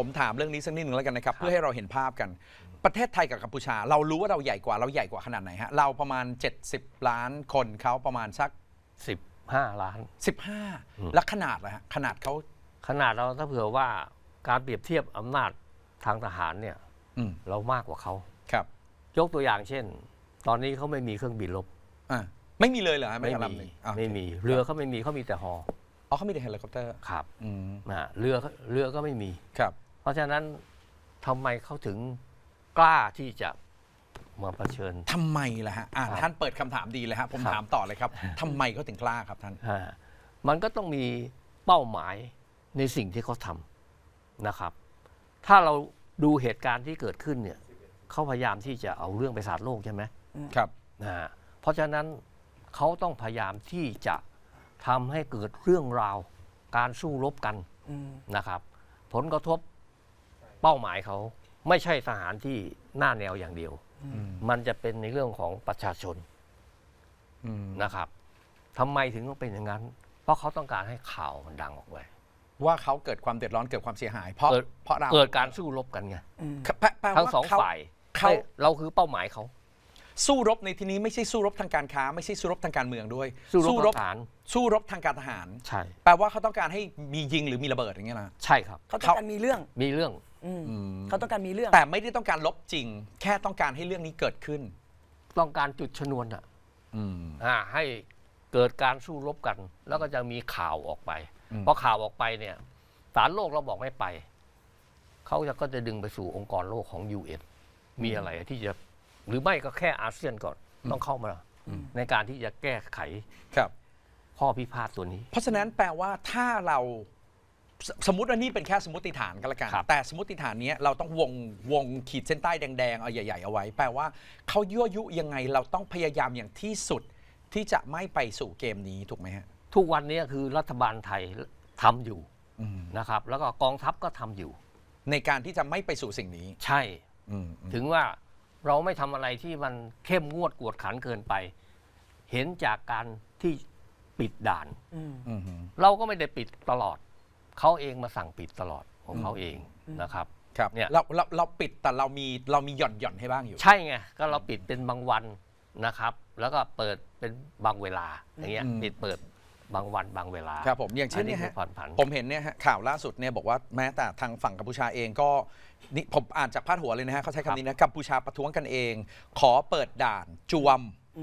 ผมถามเรื่องนี้สักนิดหนึ่งแล้วกันนะครับ เพื่อให้เราเห็นภาพกัน ประเทศไทยกับกัมพูชา เรารู้ว่าเราใหญ่กว่าเราใหญ่กว่าขนาดไหนฮะเราประมาณ 70 ล้านคนเขาประมาณสัก15ล้าน15 แล้วขนาดละฮะขนาดเขาขนาดเราถ้าเผื่อว่าการเปรียบเทียบอำนาจทางทหารเนี่ยอืมเรามากกว่าเขา ครับยกตัวอย่างเช่น ตอนนี้เขาไม่มีเครื่องบินรบอ่าไม่มีเลยเหรอฮะไม่แต่มีลำหนึ่งอะไม่มีเรือเขาไม่มีเขามีแต่ฮออ๋อเขามีแต่เฮลิคอปเตอร์ครับอืมนะเรือเรือก็ไม่มี ครับ เพราะฉะนั้นทำไมเขาถึงกล้าที่จะมาเผชิญ ทำไมล่ะฮะอ่าครับท่านเปิดคำถามดีเลยฮะผมครับ ถามต่อเลยครับทำไมเขาถึงกล้าครับท่าน อ่ามันก็ต้องมีเป้าหมายในสิ่งที่เขาทำนะครับ ถ้าเราดูเหตุการณ์ที่เกิดขึ้นเนี่ยเขาพยายามที่จะเอาเรื่องไปสาดโลกใช่ไหมครับ นะฮะเพราะฉะนั้นเขาต้องพยายามที่จะทำให้เกิดเรื่องราวการสู้รบกัน อืมนะครับ ผลกระทบ เป้าหมายเขาไม่ใช่ทหารที่หน้าแนวอย่างเดียวอืมมันจะเป็นในเรื่องของประชาชนอืมนะครับทำไมถึงต้องเป็นอย่างนั้น เพราะเขาต้องการให้ข่าวมันดังออกไปว่าเขาเกิดความเดือดร้อนเกิดความเสียหาย เพราะเกิดเพราะเราเกิดการสู้รบกันไงอืมแปลแปลว่ทั้งสองเขฝ่ายเขาไม่เราคือเป้าหมายเขาสู้รบในที่นี้ไม่ใช่สู้รบทางการค้า ไม่ใช่สู้รบทางการเมืองด้วย สู้รบทหารสู้รบทางการทหาร ใช่ แปลว่าเขาต้องการให้มียิงหรือมีระเบิดอย่างเงี้ยนะใช่ครับ เขาต้องการมีเรื่องมีเรื่อง อืมอืมเขาต้องการมีเรื่อง แต่ไม่ได้ต้องการลบจริง แค่ต้องการให้เรื่องนี้เกิดขึ้น ต้องการจุดชนวนอะอืม อ่าให้เกิดการสู้รบกัน แล้วก็จะมีข่าวออกไปอืม พอข่าวออกไปเนี่ยสารโลกเราบอกไม่ไปเขาจะก็จะดึงไปสู่องค์กรโลกของ UN มีอะไรที่จะหรือไม่ก็แค่อาเซียนก่อนต้องเข้ามาในการที่จะแก้ไขครับ ข้อพิพาทตัวนี้ เพราะฉะนั้นแปลว่าถ้าเรา สสมมติว่านี่เป็นแค่สมมติฐานก็แล้วกัน ครับแต่สมมติฐานเนี้ยเราต้องวงวงขีดเส้นใต้แดงๆเอาใหญ่ ๆ เอาไว้ แปลว่าเขายั่วยุยังไงเราต้องพยายามอย่างที่สุดที่จะไม่ไปสู่เกมนี้ถูกไหมฮะ ทุกวันนี้คือรัฐบาลไทยทำอยู่อืม นะครับ แล้วก็กองทัพก็ทำอยู่ ในการที่จะไม่ไปสู่สิ่งนี้ใช่ อืมอืม ถึงว่าเราไม่ทำอะไรที่มันเข้มงวดกวดขันเกินไป เห็นจากการที่ปิดด่าน อืมอืมเราก็ไม่ได้ปิดตลอด เขาเองมาสั่งปิดตลอดของเขาเองนะครับครับเนี่ยเราเราเราปิดแต่เรามีเรามีหย่อนหย่อนให้บ้างอยู่ ใช่ไงก็เราปิดเป็นบางวันนะครับ แล้วก็เปิดเป็นบางเวลาอย่างเงี้ยอืมปิดเปิดบางวันบางเวลาครับผมอย่างเช่นอัเนี่ยคืฮะอผ่อนผันผมเห็นเนี่ยฮะข่าวล่าสุดเนี่ยบอกว่าแม้แต่ทางฝั่งกัมพูชาเองก็นี่ผมอ่านจากพาดหัวเลยนะฮะเขาใช้ครับคำนี้นะกัมพูชาประท้วงกันเอง ขอเปิดด่านจวม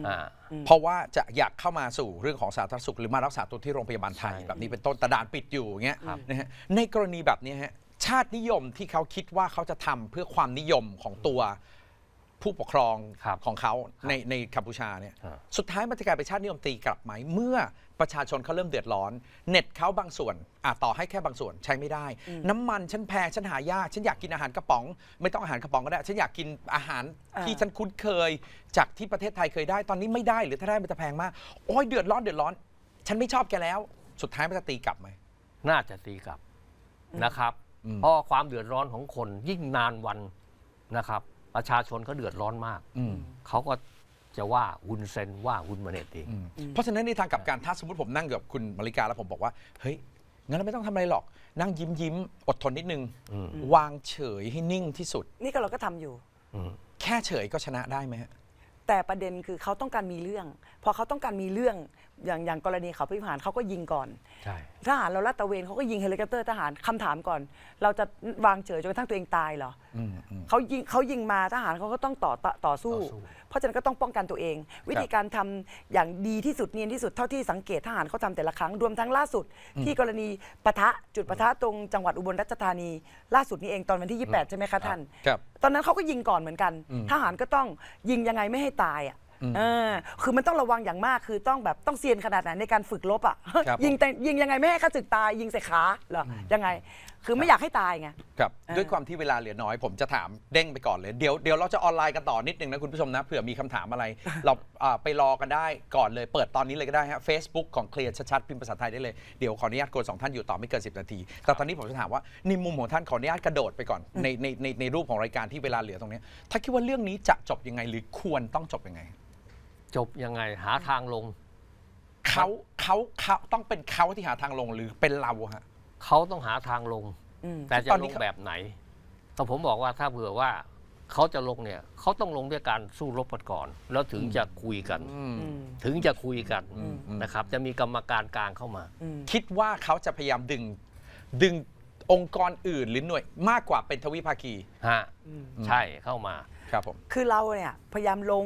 อ่าเพราะว่าจะอยากเข้ามาสู่เรื่องของสาธารณสุขหรือมารักษาตัวที่โรงพยาบาลไทยใช่ แบบนี้เป็นต้นแต่ด่านปิดอยู่อย่างเงี้ยครับนะฮะในกรณีแบบเนี้ยฮะชาตินิยมที่เขาคิดว่าเขาจะทำเพื่อความนิยมของตัว ผู้ปกครองครับของเขาในในกัมพูชาเนี่ยอ่าสุดท้ายมันจะกลายเป็นชาตินิยมตีกลับไหมเมื่อประชาชนเขาเริ่มเดือดร้อน เน็ตเขาบางส่วนอาต่อให้แค่บางส่วนใช้ไม่ได้ น้ำมันฉันแพงฉันหายากฉันอยากกินอาหารกระป๋อง ไม่ต้องอาหารกระป๋องก็ได้ฉันอยากกินอาหารอ่าที่ฉันคุ้นเคย จากที่ประเทศไทยเคยได้ตอนนี้ไม่ได้หรือถ้าได้มันจะแพงมากโอ้ยเดือดร้อนเดือดร้อน ฉันไม่ชอบแกแล้ว สุดท้ายมันจะตีกลับไหม น่าจะตีกลับนะครับ อืม เพราะว่าความเดือดร้อนของคนยิ่งนานวันนะครับ ประชาชนก็เดือดร้อนมากอืม เขาก็จะว่าวุนเซนว่าวุนมาเนตเองอืมเพราะฉะนั้นในทางกลับการถ้าสมมติผมนั่งอยู่กับคุณมาริกาแล้วผมบอกว่า เฮ้ย งั้นเราไม่ต้องทำอะไรหรอก นั่งยิ้มยิ้มอดทนนิดนึง อืม วางเฉยให้นิ่งที่สุด นี่ก็เราก็ทำอยู่ อืม แค่เฉยก็ชนะได้ไหมฮะ แต่ประเด็นคือเขาต้องการมีเรื่อง พอเขาต้องการมีเรื่อง อย่างอย่างกรณีเขาพิพานเขาก็ยิงก่อน ใช่ ทหารเราลาดตระเวนเขาก็ยิงเฮลิคอปเตอร์ทหารคำถามก่อน เราจะวางเฉยจนกระทั่งตัวเองตายเหรออืมอืม เขายิงเขายิงมาทหารเขาก็ต้องต่อต่อต่อสู้ ต่อสู้ เพราะฉะนั้นก็ต้องป้องกันตัวเอง วิธีการทำอย่างดีที่สุดเนียนที่สุดเท่าที่สังเกตทหารเขาทำแต่ละครั้งรวมทั้งล่าสุด ที่กรณีปะทะจุดปะทะตรงจังหวัดอุบลราชธานี ล่าสุดนี้เองตอนวันที่ 28 ใช่ไหมคะท่าน ครับ ตอนนั้นเขาก็ยิงก่อนเหมือนกัน ทหารก็ต้องยิงยังไงไม่ให้ตายอะเออคือมันต้องระวังอย่างมากคือต้องแบบต้องเซียนขนาดไหนในการฝึกรบอะ ครับยิงแต่ยิงยังไงไม่ให้ข้าศึกตายยิงใส่ขาเหรอยังไงคือไม่อยากให้ตายไง ครับอ่าด้วยความที่เวลาเหลือน้อยผมจะถามเด้งไปก่อนเลยเดี๋ยวเดี๋ยวเราจะออนไลน์กันต่อนิดนึงนะคุณผู้ชมนะเผื่อมีคำถามอะไร เราอ่าไปรอกันได้ก่อนเลย เปิดตอนนี้เลยก็ได้ฮะ Facebook ของเคลียร์ชัดๆพิมพ์ภาษาไทยได้เลย เดี๋ยวขออนุญาตกวนสองท่านอยู่ต่อไม่เกิน 10 นาที แต่ตอนนี้ผมจะถามว่าในมุมของท่านขออนุญาตกระโดดไปก่อนในในในในรูปของรายการที่เวลาเหลือตรงเนี้ยถ้าคิดว่าเรื่องนี้จะจบยังไง หรือควรต้องจบยังไงจบยังไงหาทางลง เขาเขาเขาต้องเป็นเขาที่หาทางลงหรือเป็นเราฮะ เขาต้องหาทางลง อืมแต่จะตอนลนี้งเขาแบบไหน แต่ผมบอกว่าถ้าเผื่อว่าเขาจะลงเนี่ยเขาต้องลงด้วยการสู้รบกันก่อน แล้วถึงจะคุยกัน อืมอืม ถึงจะคุยกันอืมอืมนะครับ จะมีกรรมการกลางเข้ามา อืม คิดว่าเขาจะพยายามดึง ดึงองค์กรอื่นหรือหน่วยมากกว่าเป็นทวิภาคี ฮะใช่เข้ามา ครับผม คือเราเนี่ยพยายามลง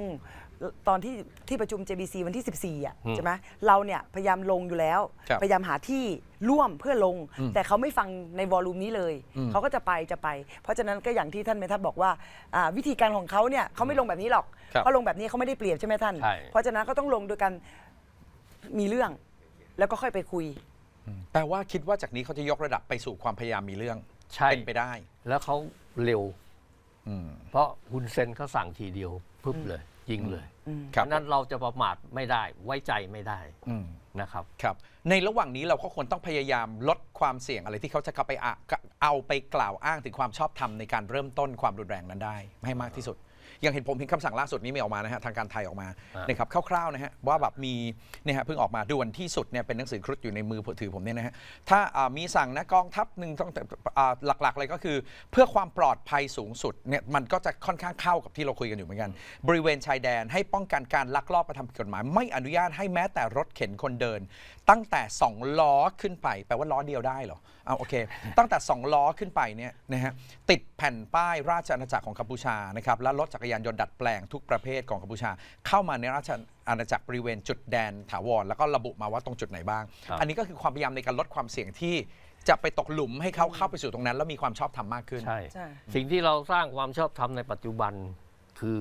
ตอนที่ที่ประชุม JBC วันที่ 14 อะอืมใช่ไหมเราเนี่ยพยายามลงอยู่แล้ว ครับพยายามหาที่ร่วมเพื่อลงอืมแต่เขาไม่ฟังในวอลลุ่มนี้เลยอืมเขาก็จะไปจะไป เพราะฉะนั้นก็อย่างที่ท่านเมทัศน์บอกว่าอ่า วิธีการของเขาเนี่ยเขาไม่ลงแบบนี้หรอกครับเขาลงแบบนี้เขาไม่ได้เปรียบใช่ไหมท่าน ใช่ เพราะฉะนั้นก็ต้องลงโดยการมีเรื่อง แล้วก็ค่อยไปคุย แปลว่าคิดว่าจากนี้เขาจะยกระดับไปสู่ความพยายามมีเรื่องใช่ เป็นไปได้ แล้วเขาเร็ว อืม เพราะฮุนเซนเขาสั่งทีเดียวพึบเลย ยิงเลยครับฉะนั้นเราจะประมาทไม่ได้ไว้ใจไม่ได้อืมนะครับ ครับ ในระหว่างนี้เราก็ควรต้องพยายามลดความเสี่ยงอะไรที่เขาจะเข้าไปอะเอาไปกล่าวอ้างถึงความชอบธรรมในการเริ่มต้นความรุนแรงนั้นได้ ให้มากที่สุดอ ย่างเห็นผมเห็นคำสั่งล่าสุดนี้มีออกมานะฮะทางการไทยออกมาอ่านนะครับคร่าวๆนะฮะว่าแบบมีเนี่ยฮะเพิ่งออกมาด่วนที่สุดเนี่ยเป็นหนังสือครุฑอยู่ในมือถือผมเนี่ยนะฮะถ้าอ่ามีสั่งนะกองทัพหนึ่งต้องอ่าหลักๆเลยก็คือ เพื่อความปลอดภัยสูงสุดเนี่ยมันก็จะค่อนข้างเข้ากับที่เราคุยกันอยู่เหมือนกัน บริเวณชายแดนให้ป้องกันการลักลอบกระทำผิดกฎหมาย ไม่อนุญาตให้แม้แต่รถเข็นคนเดิน ตั้งแต่ 2 ล้อขึ้นไป แปลว่าล้อเดียวได้เหรอเอาโอเค ตั้งแต่ 2 ล้อขึ้นไปเนี่ยนะฮะติดแผ่นป้ายราชอาณาจักรของกัมพูชานะครับและรถจักรยานยนต์ดัดแปลงทุกประเภทของกัมพูชา เข้ามาในราชอาณาจักรบริเวณจุดแดนถาวรแล้วก็ระบุมาว่าตรงจุดไหนบ้าง ครับ อันนี้ก็คือความพยายามในการลดความเสี่ยงที่จะไปตกหลุมให้เขาเข้าไปสู่ตรงนั้น แล้วมีความชอบธรรมมากขึ้น ใช่ ใช่ สิ่งที่เราสร้างความชอบธรรมในปัจจุบันคือ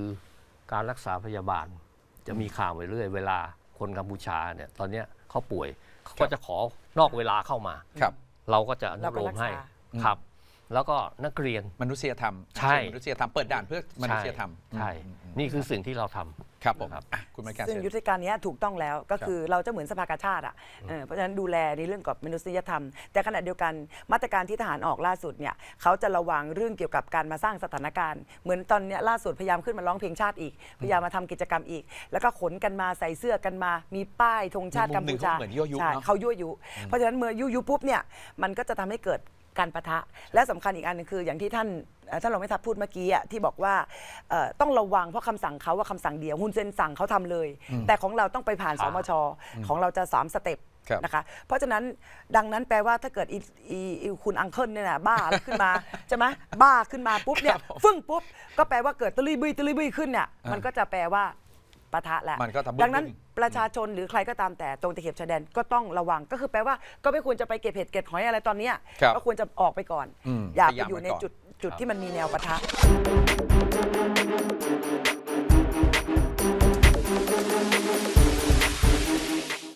การรักษาพยาบาล จะมีข่าวไปเรื่อย เวลาคนกัมพูชาเนี่ยตอนเนี้ยเขาป่วยเขาก็จะขอนอกเวลาเข้ามา ครับ เราก็จะอนุเราโลก็รัมกให้ษา ครับ แล้วก็นักเรียน มนุษยธรรมใช่ มนุษยธรรมเปิดด่านเพื่อมนุษยธรรมใช่อืมอืมนี่คือสิ่งที่เราทำ ครับผมครับ อะคุณมาการซึ่งเชิญ ยุทธการเนี้ยถูกต้องแล้วก็คือเราจะเหมือนสภากาชาติอะเออเพราะฉะนั้นดูแลในเรื่องกับมนุษยธรรม แต่ขณะเดียวกันมาตรการที่ทหารออกล่าสุดเนี่ยเขาจะระวังเรื่องเกี่ยวกับการมาสร้างสถานการณ์ เหมือนตอนเนี้ยล่าสุดพยายามขึ้นมาร้องเพลงชาติอีก พยายามมาทำกิจกรรมอีก แล้วก็ขนกันมาใส่เสื้อกันมา มีป้ายธงชาติในมุมหนึ่กัมพูงชาเขาเหมือนยั่วยุใช่เนอะ เขายั่วยุ เพราะฉะนั้นเมื่อยั่วยุปุ๊บเนี่ยมันก็จะทำให้เกิด การประทะ และสำคัญอีกอันหนึงคือ อย่างที่ท่านเอ่อท่านรองแม่ทัพพูดเมื่อกี้อะที่บอกว่าเอ่อต้องระวังเพราะคำสั่งเขาว่าคำสั่งเดียวฮุนเซนสั่งเขาทำเลย แต่ของเราต้องไปผ่านสอ่ามชของเราจะสามสเต็ปครับนะคะเพราะฉะนั้นดังนั้นแปลว่าถ้าเกิดอีอีอีคุณอังเคิลเนี่ยนะบ้าแล้วขึ้นมาใช่ไหมบ้าขึ้นมาปุ๊บเนี่ยฟึ่งปุ๊บก็แปลว่าเกิดตะลุยบุยตะลุยบุยขึ้นเนี่ยอ่ามัมันก็จะแปลว่า ปะทะแหละมันก็ทำบึ้มดังนั้นบึ้มประชาชนหรือใครก็ตามแต่ตรงตะเข็บชายแดนก็ต้องระวังก็คือแปลว่าก็ไม่ควรจะไปเก็บเห็ดเก็บหอยอะไรตอนเนี้ยครับก็ควรจะออกไปก่อนอืมอย่าพยาไปยามอยู่ในไว้ก่อน จุดจุดครับที่มันมีแนวปะทะ